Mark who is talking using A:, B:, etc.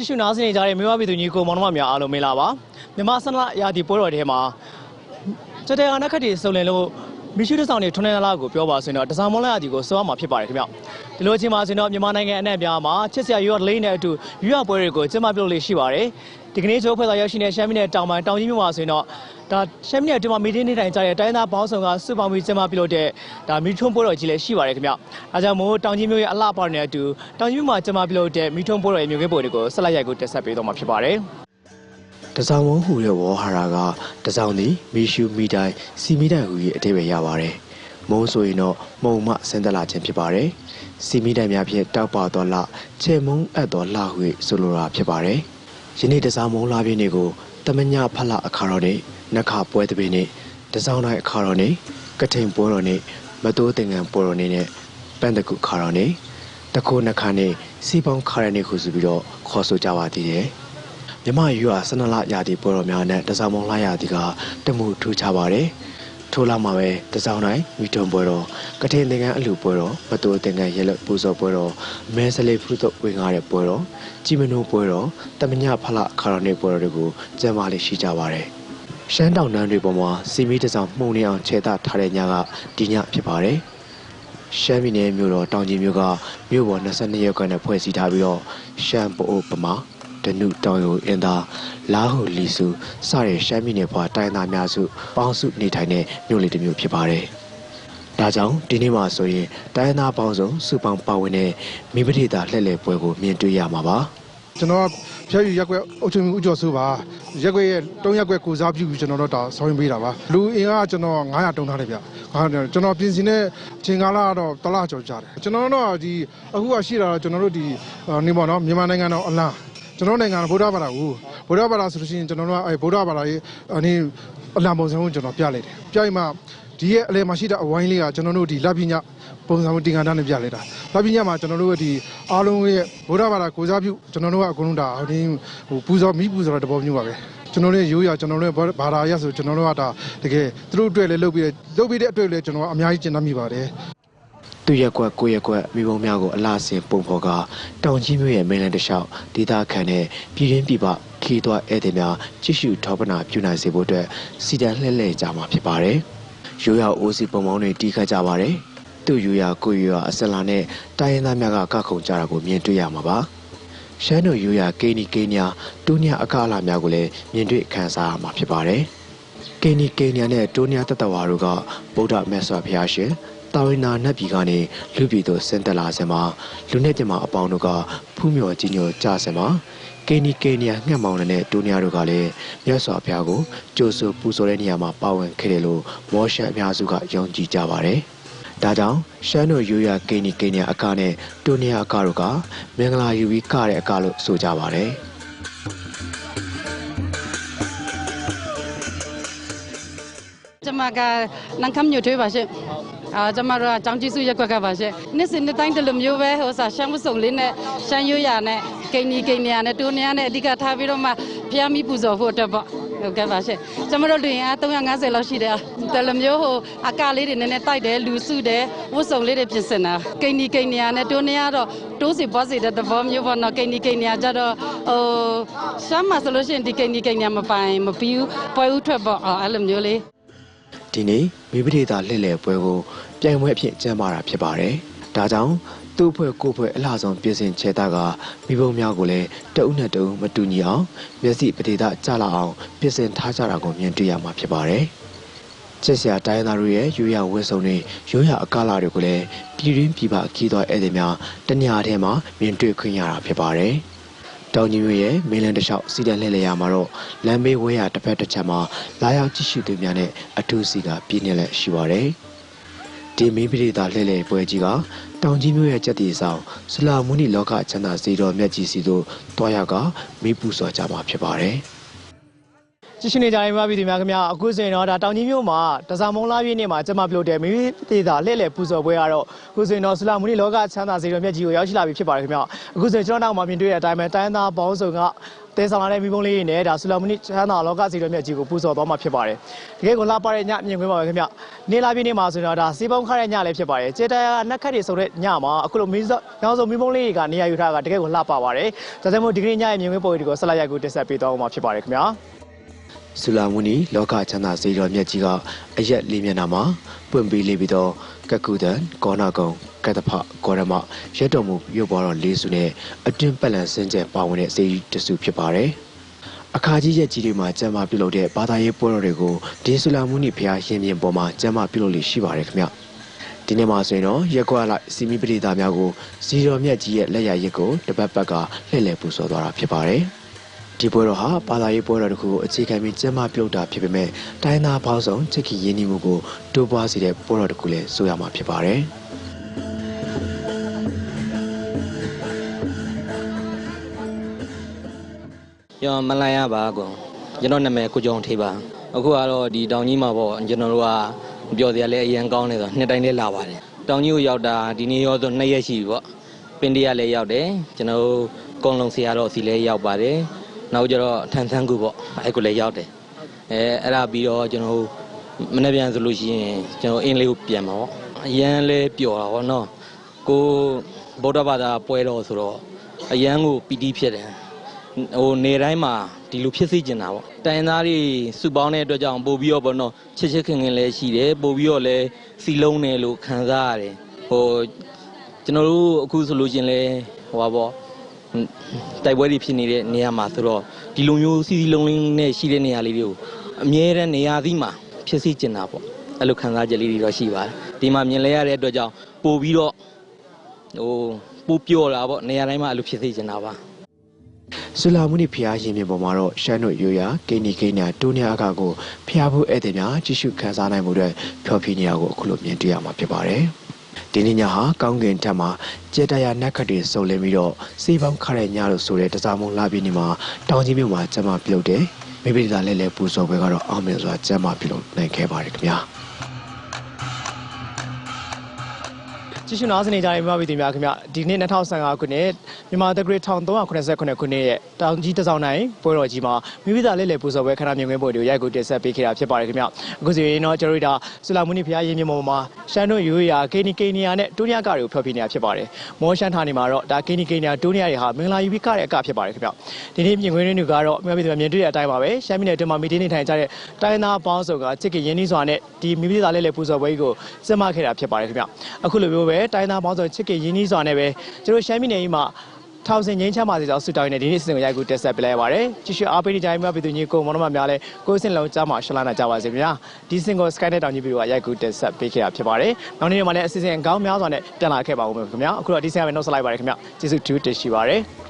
A: ကြည့်ရှုနားဆင်နေကြတဲ့မြို့ဝပြည်သူညီကိုမောင်နှမများအားလုံးမင်္ဂလာပါမြန်မာစနလရာဒီပွဲတော်ထဲမှာစတဲ့အနက်ခတ်တွေစုံလင်လို့မိရှုတဆောင်တွေထွန်းနေလာကိုပြောပါဆိုရင်တော့တစားမွန်လာရာဒီကိုစောရမှာဖြစ်ပါတယ်ခင်ဗျ ဒီလိုအချိန်မှာဆိုရင်တော့မြန်မာနိုင်ငံအနှံ့အပြားမှာချစ်စရာရွတ်လေးနဲ့အတူရွတ်ပွဲတွေကိုကျင်းပပြုလုပ်လေးရှိပါတယ်ဒီကနေ့ချိုးဖွဲ့သားရောက်ရှိနေတဲ့ရှမ်းပြည်နယ်တောင်ပိုင်းတောင်ကြီးမြို့မှာဆိုရင်တော့ဒါရှမ်းပြည်နယ်အတွင်းမှာမီတင်းနေထိုင်ကြတဲ့တိုင်းသားပေါင်းစုံကစုပေါင်းပြီးကျင်းပပြုလုပ်တဲ့ဒါမီထွန်းပွဲတော်ကြီးလည်းရှိပါတယ်ခင်ဗျအဲကြောင့်မို့တောင်ကြီးမြို့ရဲ့အလှပါနဲ့အတူတောင်ကြီးမြို့မှာကျင်းပပြုလုပ်တဲ့မီထွန်းပွဲတော်ရဲ့မြို့ကိပွဲတွေကိုဆက်လက်ရိုက်ကိုတက်ဆက်ပေးတော့မှာဖြစ်ပါတယ်
B: တစောင်းဝန်းဟူတဲ့ဝေါ်ဟာရာကတစောင်းသည်မီရှူမီတိုင်းစီမီတိုင်းဟူ၍အတိပ္ပယ်ရပါတယ်။ မုံဆိုရင်တော့မုံမဆင်းသက်လာခြင်းဖြစ်ပါတယ်။စီမီတိုင်းများဖြင့်တောက်ပါတော်လချေမုံအပ်တော်လှဟု၍ဆိုလိုတာဖြစ်ပါတယ်။ယနေ့တစောင်းမုံလာပြင်းတွေကိုတမညဖလအခါတော်နဲ့နခပွဲတပင်းနဲ့တစောင်းတိုင်းအခါတော်နဲ့ကထိန်ပွဲတော်နဲ့မတိုးတင်ငံပွဲတော်နဲ့ပန်းတကုခါတော်နဲ့တခိုးနှခါနဲ့စီပေါင်းခါရနဲ့ခုဆိုပြီးတော့ခေါ်ဆိုကြပါသေးတယ်။မြမယူဟာဆနလရာသီပွဲတော်များနဲ့တစားမုံလာရာသီကတမှုထူးခြားပါတယ်။ ထို့လောက်မှာပဲတစောင်းတိုင်းမိထုံပွဲတော်ကထင်သင်္ကန်းအလူပွဲတော်မတိုးသင်္ကန်းရဲလက်ပူဇော်ပွဲတော်မဲစလေးဖုသုတ်ဝင်ကားတဲ့ပွဲတော်ကြီးမနိုးပွဲတော်တမညဖလခါရနေပွဲတော်တွေကိုကျင်းပလေးရှိကြပါတယ်။ရှမ်းတောင်တန်းတွေပေါ်မှာစီမီတစောင်းမှုန်နေအောင်ခြေသားထားတဲ့ညကဒီညဖြစ်ပါတယ်။ရှမ်းပြည်နယ်မြို့တော်တောင်ကြီးမြို့ကမြို့ပေါ်22ရပ်ကွက်နဲ့ဖွဲ့စည်းထားပြီးတော့ရှမ်းပိုအိုပမာ ဒနုတောင်ယိုအင်သာလာဟုလီစုစတဲ့ရှမ်းပြည်နယ်ဘွာတိုင်းသားများစုပေါင်းစုနေထိုင်တဲ့မြို့လေးတစ်မြို့ဖြစ်ပါတယ်။ဒါကြောင့်ဒီနေ့မှာဆိုရင်တိုင်းသားပေါင်းစုံစုပေါင်းပါဝင်တဲ့မိပတိတာလှည့်လည်ပွဲကိုမြင်တွေ့ရမှာပါ။
C: ကျွန်တော်ကဖျက်ယူရက်ကွက်အုပ်ချုပ်မှုဥကျော်စုပါရက်ကွက်ရဲ့တုံးရက်ကွက်ကိုစားပြုပြီးကျွန်တော်တို့ဒါဆောင်းပေးတာပါလူအင်အားကကျွန်တော်900တုံးထားတယ်ဗျဟာကျွန်တော်ပြင်ဆင်တဲ့ချိန်ကာလကတော့တလားကျော်ကြတယ်ကျွန်တော်တို့ဒီအခုကရှိတာတော့ကျွန်တော်တို့ဒီနေပေါ့နော်မြန်မာနိုင်ငံတော်အလား ကျွန်တော်နိုင်ငံဗုဒ္ဓဘာသာကိုဗုဒ္ဓဘာသာဆိုလို့ရှိရင်ကျွန်တော်တို့ကအဲဗုဒ္ဓဘာသာရဲ့အနေအလံပုံစံကိုကျွန်တော်ပြလိုက်တယ်ပြလိုက်မှဒီရဲ့အလယ်မှာရှိတဲ့အဝိုင်းလေးကကျွန်တော်တို့ဒီလက်ပညာပုံစံတင်္ဂါတန်းနဲ့ပြလိုက်တာလက်ပညာမှာကျွန်တော်တို့ကဒီအားလုံးရဲ့ဗုဒ္ဓဘာသာကိုစားပြုကျွန်တော်တို့ကအကုန်လုံးဒါဟိုဒီဟိုပူဇော်မိပူဇော်တဲ့တဘောမျိုးပါပဲကျွန်တော်တို့ရိုးရကျွန်တော်တို့ဘာသာရဆိုကျွန်တော်တို့ကဒါတကယ်သူတို့အတွက်လည်းလုပ်ပြီးလုပ်ပြီးတဲ့အတွက်လည်းကျွန်တော်အများကြီးကျင့်တတ်မိပါတယ်
B: သူရက်ကွက်ကိုရက်ကွက်မိဘုံများကိုအလားဆင်ပုံဖော်ကတောင်ကြီးမြို့ရဲ့မင်းလန်းတစ်လျှောက်ဒေသခံတဲ့ပြည်ရင်းပြည်ပခီးသွွားဧည့်သည်များကြည့်ရှုထောပနာပြုနိုင်စေဖို့အတွက်စီတန်လှည့်လှည့်ကြမှာဖြစ်ပါတယ်။ရိုးရာအိုးစီပုံပေါင်းတွေတီးခတ်ကြပါတယ်။သူ့ရိုးရာကိုရိုးရာအစလာနဲ့တိုင်းရင်းသားများကကခုန်ကြတာကိုမြင်တွေ့ရမှာပါ။ရှမ်းတို့ရိုးရာကိန်းနီကိန်းညာတူးညာအကားအလာများကိုလည်းမြင်တွေ့ခံစားရမှာဖြစ်ပါတယ်။ကိနီကိညာနဲ့တိုးနီယာတတဝါတို့ကဗုဒ္ဓမြတ်စွာဘုရားရှင် တာဝိနာနတ်ပြည်ကနေလူပြည်သို့ဆင်းသက်လာစင်မှာလူနဲ့ပြမအပေါင်းတို့ကဖူးမြော်ကြီးညိုကြစင်မှာကိနီကိညာငှက်မောင်နဲ့တိုးနီယာတို့ကလည်းမြတ်စွာဘုရားကိုကြိုးဆိုပူဇော်တဲ့နေရာမှာပါဝင်ခဲ့တယ်လို့မောရှန်အများစုကယုံကြည်ကြပါတယ်။ဒါကြောင့်ရှမ်းတို့ရိုးရာကိနီကိညာအကနဲ့တိုးနီယာအကတို့ကမင်္ဂလာယူပြီးကတဲ့အကလို့ဆိုကြပါတယ်။
D: ကျမကနန်ခမ်ညိုထွေးပါရှင် အာကျမတို့ကကြောင်ကြီးစုရက်ကွက်ကပါရှင်နေ့စဉ်နေ့တိုင်းဒီလိုမျိုးပဲဟိုစားရှမ်းမစုံလေးနဲ့ရှမ်းရွရနဲ့ကိန်းနီကိန်းနီယာနဲ့တူနီယာနဲ့အဓိကထားပြီးတော့မှဖျားမိပူဇော်ဖို့အတွက်ပေါ့ဟုတ်ကဲ့ပါရှင်ကျမတို့လူရင်အား350လောက်ရှိတယ်တယ်လိုမျိုးဟိုအကလေးတွေနည်းနည်းတိုက်တယ်လူစုတယ်ဝတ်စုံလေးတွေပြင်ဆင်တာကိန်းနီကိန်းနီယာနဲ့တူနီယာတော့တိုးစီပွားစီတဲ့သဘောမျိုးပေါ့နော်ကိန်းနီကိန်းနီယာကြတော့ဟိုရှမ်းမှာဆိုလို့ရှိရင်ဒီကိန်းနီကိန်းနီယာမပိုင်မပြီးဘူးပွဲဥထွက်ပေါ့အော်အဲ့လိုမျိုးလေး
B: ဒီနေ့မိပရိသလှည့်လည်ပွဲကိုပြိုင်ပွဲအဖြစ်ကျင်းပတာဖြစ်ပါတယ်။ဒါကြောင့်သူ့အဖွဲ့ကိုယ့်အဖွဲ့အလှဆုံးပြင်ဆင်ချဲတာကမိဘများကိုလည်းတအုပ်နဲ့တအုပ်မတူညီအောင်မျက်စိပဒေသကြလာအောင်ပြင်ဆင်ထားကြတာကိုမြင်တွေ့ရမှာဖြစ်ပါတယ်။ချက်စရာတိုင်းသားတို့ရဲ့ရိုးရာဝတ်စုံတွေရိုးရာအကားလာတွေကိုလည်းပြည်ရင်းပြည်ပခီးသွားဧည့်သည်များတညထဲမှာမြင်တွေ့ခွင့်ရတာဖြစ်ပါတယ်။ တောင်ကြီးမြို့ရဲ့မင်းလန်းတစ်လျှောက်စီတန်လှည့်လည်ရမှာတော့လမ်းမေးဝဲရတစ်ဖက်တစ်ချက်မှာလာရောက်ကြည့်ရှုသူများနဲ့အထူးစီကပြည့်နေလက်ရှိပါတယ်။ဒီမင်းပရိသတ်လှည့်လည်ပွဲကြီးကတောင်ကြီးမြို့ရဲ့ကြက်တီဆောင်ဆလာမုနီလောကချမ်းသာစီတော်မြတ်ကြီးစီတို့တွားရောက်ကမီးပူစော်ကြမှာဖြစ်ပါတယ်။
A: ကြည့်ရှင်နေကြရင်ပါပြည်သူများခင်ဗျာအခုဆိုရင်တော့ဒါတောင်ကြီးမြို့မှာတစားမုံလာပြည့်နေ့မှာကျင်းပပြုလုပ်တဲ့မိမိဒေတာလှည့်လည်ပူဇော်ပွဲကတော့အခုဆိုရင်တော့ဆူလာမူနီလောကချမ်းသာစေတော်မြတ်ကြီးကိုရောက်ရှိလာပြီဖြစ်ပါတယ်ခင်ဗျာအခုဆိုရင်ကျွန်တော်နောက်မှာမြင်တွေ့တဲ့အတိုင်းပဲတိုင်းသားပေါင်းစုံကတဲဆောင်လာတဲ့မိဘုံလေးတွေနဲ့ဒါဆူလာမဏိချမ်းသာလောကစီတော်မြတ်ကြီးကိုပူဇော်သွားမှာဖြစ်ပါတယ်တကယ်ကိုလှပတဲ့ညမြင်ခွင့်ပါပဲခင်ဗျနေလာပြည့်နေမှာဆိုတော့ဒါစေးပေါင်းခါတဲ့ညလည်းဖြစ်ပါတယ်ကျေတာနက်ခတ်တွေဆိုတဲ့ညမှာအခုလိုမင်းစောရောင်စုံမိဘုံလေးတွေကနေရာယူထားတာကတကယ်ကိုလှပပါတယ်ဒါကြောင့်မို့ဒီကနေ့ညရဲ့မြင်ခွင့်ပုံတွေကိုဆက်လက်ရိုက်ကိုတက်ဆက်ပေးသွားအောင်မှာဖြစ်ပါတယ်ခင်ဗျာ
B: ဆူလာမူနီလောကချမ်းသာစေတော်မြတ်ကြီးကအရက်လေးမျက်နှာမှာပွင့်ပေးလေးပြီးတော့ကကုဒန်ကောနာကုံကတ္တဖကောရမရက်တော်မူရုပ်ပေါ်တော်လေးစုနဲ့အတွင်းပတ်လန်စင်းကျက်ပါဝင်တဲ့စေကြီးတစုဖြစ်ပါတယ်။အခါကြီးရက်ကြီးတွေမှာကျမ်းမာပြုလုပ်တဲ့ဘာသာရေးပွဲတော်တွေကိုဒီဆူလာမူနီဖျားရှင်ပြင်ပေါ်မှာကျမ်းမာပြုလုပ်လို့ရှိပါတယ်ခင်ဗျ။ဒီနေ့မှာဆိုရင်တော့ရက်ကွက်လိုက်စီမီပရိသတ်များကိုဇီတော်မြတ်ကြီးရဲ့လက်ရရက်ကိုတပတ်ပတ်ကလှည့်လည်ပူဇော်သွားတာဖြစ်ပါတယ်။ ဒီပွဲတော်ဟာဘာသာရေးပွဲတော်တစ်ခုကိုအခြေခံပြီးကျင်းပပြုလုပ်တာဖြစ်ပေမဲ့တိုင်းသားပေါင်းစုံချစ်ခင်ရင်းနှီးမှုကိုတိုးပွားစေတဲ့ပွဲတော်တစ်ခုလည်းဆိုရမှာဖြစ်ပါတယ်
E: ကျွန်တော်မလန်ရပါကောကျွန်တော်နာမည်ကိုကျော်ထေးပါအခုကတော့ဒီတောင်ကြီးမှာပေါ့ကျွန်တော်တို့ကပြောစရာလည်းအရင်ကောင်းနေဆိုနှစ်တိုင်းလေးလာပါတယ်တောင်ကြီးကိုရောက်တာဒီနေ့ရောဆိုနှစ်ရက်ရှိပြီပေါ့ပင်တရလည်းရောက်တယ်ကျွန်တော်တို့ကုန်းလုံးဆရာတော်စီလည်းရောက်ပါတယ် နောက်ကျတော့ထန်သန်းကူပေါ့အဲ့ကိုလည်းရောက်တယ်အဲအဲ့ဒါပြီးတော့ကျွန်တော်တို့မနေ့ပြန်ဆိုလို့ရှိရင်ကျွန်တော်အင်းလေးကိုပြန်မှာပေါ့အရန်လည်းပျော်တာပေါ့နော်ကိုဗုဒ္ဓဘာသာပွဲတော်ဆိုတော့အရန်ကိုပီတိဖြစ်တယ်ဟိုနေတိုင်းမှာဒီလိုဖြစ်စေချင်တာပေါ့တိုင်းသားတွေစုပေါင်းတဲ့အတွက်ကြောင့်ပို့ပြီးတော့ဘောနော်ချစ်ချစ်ခင်ခင်လည်းရှိတယ်ပို့ပြီးတော့လည်းစီလုံးတယ်လို့ခံစားရတယ်ဟိုကျွန်တော်တို့အခုဆိုလို့ချင်းလဲဟိုပါပေါ့ တိုက်ပွဲတွေဖြစ်နေတဲ့နေရာမှာဆိုတော့ဒီလိုမျိုးစီစီလုံးလုံးနဲ့ရှိတဲ့နေရာလေးတွေကိုအမြဲတမ်းနေရာသီးမှာဖြစ်စေချင်တာပေါ့အဲ့လိုခံစားချက်လေးတွေတော့ရှိပါတယ်ဒီမှာမြင်လဲရတဲ့အတွက်ကြောင့်ပို့ပြီးတော့ဟိုပို့ပြော့တာပေါ့နေရာတိုင်းမှာအဲ့လိုဖြစ်စေချင်တာပါ
B: ဆူလာမူနီဖျားရှင်ပြင်ပေါ်မှာတော့ရှမ်းတို့ရိုးရာကိန်းနီကိန်းညာတိုးနေအခါကိုဖျားဖို့ဧည့်သည်များကြည့်ရှုခန်းစားနိုင်မှုအတွက်ဖျော်ဖြေနေရကိုအခုလိုမြင်တွေ့ရမှာဖြစ်ပါတယ် ဒီနေ့ညဟာကောင်းကင်ထက်မှာကြေတရာနက်ခတ်တွေစုံလင်ပြီးတော့စေးပေါင်းခါတဲ့ညလို့ဆိုတဲ့တစားမုံလာပြီးနေမှာတောင်ကြီးမြို့မှာကျမ်းမာပြုလုပ်တယ်မိမိတို့လည်းလည်းပူဇော်ပွဲကတော့အောင်မြင်စွာကျမ်းမာပြုလုပ်နိုင်ခဲ့ပါတယ်ခင်ဗျာ
A: ကြည့်ရှုနားဆင်နေကြတဲ့မြန်မာပြည်သူများခင်ဗျဒီနေ့2015ခုနှစ်မြန်မာတက္ကရာ1389ခုနှစ်ရဲ့တောင်ကြီးတစောင်းနိုင်ပွဲတော်ကြီးမှာမိမိသားလေးလေပူဇော်ပွဲခဏမြင်ကွင်းပွဲတွေကိုရိုက်ကူတင်ဆက်ပေးခဲ့တာဖြစ်ပါတယ်ခင်ဗျအခုဆိုရင်တော့ကျွန်တော်တို့ဒါဆူလာမူနီဖျားရင်းမြစ်ပေါ်မှာရှမ်းတို့ရိုးရာကိနီကိနီယာနဲ့တိုးနီယာကတွေကိုဖျော်ပြနေတာဖြစ်ပါတယ်မောရှမ်းဌာနေမှာတော့ဒါကိနီကိနီယာတိုးနီယာတွေဟာမင်္ဂလာယူပြီးကတဲ့အကဖြစ်ပါတယ်ခင်ဗျဒီနေ့မြင်ကွင်းတွေကတော့မြန်မာပြည်သူများမြင်တွေ့တဲ့အတိုင်းပါပဲရှမ်းပြည်နယ်အတွင်းမှာမီတင်းနေထိုင်ကြတဲ့တိုင်းသားပေါင်းစုံကချစ်ကရင်းနှီးစွာနဲ့ဒီမိမိသားလေးလေပူဇော်ပွဲကြီးကိုစင်မခဲ့တာဖြစ်ပါတယ်ခင်ဗျအခုလိုမျိုးပဲတိုင်းသားပေါင်းစုံချစ်ကရင်းနှီးစွာနဲ့ပဲကျွန်တော်ရှမ်းပြည်နယ်ကြီးမှာထောင်စင်ငင်းချမ်းပါစေကြောင်းဆုတောင်းနေဒီနေ့စီစဉ်ကိုရိုက်ကူတက်ဆက်ပေးလိုက်ရပါတယ်ကြည့်ရှုအားပေးနေကြတဲ့မြန်မာပြည်သူညီကိုမောင်နှမများလည်းကိုယ်စင်လုံးကြားမှာရှလာနာကြပါစေခင်ဗျာဒီစင်ကို Skynet တောင်ကြီးပြည်ကရိုက်ကူတက်ဆက်ပေးခဲ့တာဖြစ်ပါတယ်နောက်နေ့မှာလည်းအစီအစဉ်အကောင်းများစွာနဲ့ပြန်လာခဲ့ပါဦးမယ်ခင်ဗျာအခုတော့ဒီစင်ကပဲနှုတ်ဆက်လိုက်ပါတယ်ခင်ဗျာကျေးဇူးတူတင်ရှိပါတယ်